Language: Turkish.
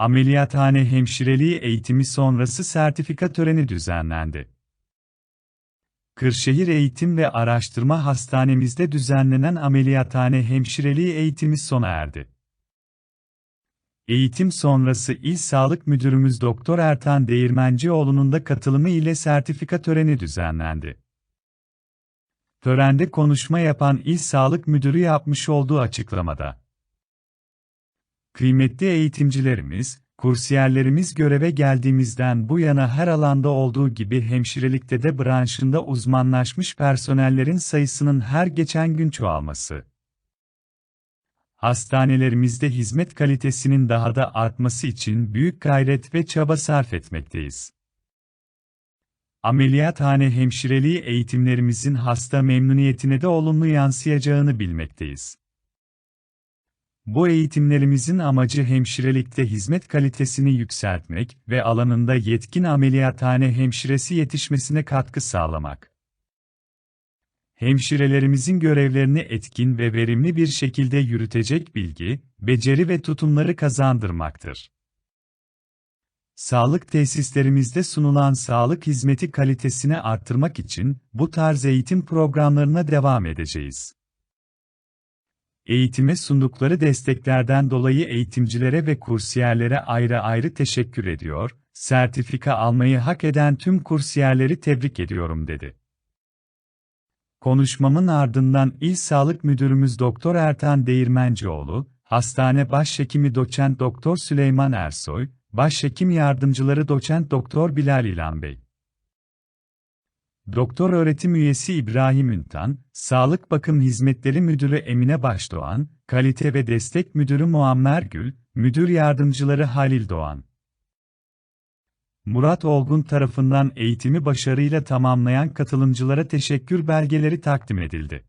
Ameliyathane hemşireliği eğitimi sonrası sertifika töreni düzenlendi. Kırşehir Eğitim ve Araştırma Hastanemizde düzenlenen ameliyathane hemşireliği eğitimi sona erdi. Eğitim sonrası İl Sağlık Müdürümüz Doktor Ertan Değirmencioğlu'nun da katılımı ile sertifika töreni düzenlendi. Törende konuşma yapan İl Sağlık Müdürü yapmış olduğu açıklamada. Kıymetli eğitimcilerimiz, kursiyerlerimiz göreve geldiğimizden bu yana her alanda olduğu gibi hemşirelikte de branşında uzmanlaşmış personellerin sayısının her geçen gün çoğalması. Hastanelerimizde hizmet kalitesinin daha da artması için büyük gayret ve çaba sarf etmekteyiz. Ameliyathane hemşireliği eğitimlerimizin hasta memnuniyetine de olumlu yansıyacağını bilmekteyiz. Bu eğitimlerimizin amacı hemşirelikte hizmet kalitesini yükseltmek ve alanında yetkin ameliyathane hemşiresi yetişmesine katkı sağlamak. Hemşirelerimizin görevlerini etkin ve verimli bir şekilde yürütecek bilgi, beceri ve tutumları kazandırmaktır. Sağlık tesislerimizde sunulan sağlık hizmeti kalitesini artırmak için bu tarz eğitim programlarına devam edeceğiz. Eğitime sundukları desteklerden dolayı eğitimcilere ve kursiyerlere ayrı ayrı teşekkür ediyor, sertifika almayı hak eden tüm kursiyerleri tebrik ediyorum dedi. Konuşmamın ardından İl Sağlık Müdürümüz Doktor Ertan Değirmencioğlu, Hastane Başhekimi Doçent Doktor Süleyman Ersoy, Başhekim Yardımcıları Doçent Doktor Bilal İlhan Bey. Doktor öğretim üyesi İbrahim Üntan, Sağlık Bakım Hizmetleri Müdürü Emine Başdoğan, Kalite ve Destek Müdürü Muammer Gül, Müdür Yardımcıları Halil Doğan. Murat Olgun tarafından eğitimi başarıyla tamamlayan katılımcılara teşekkür belgeleri takdim edildi.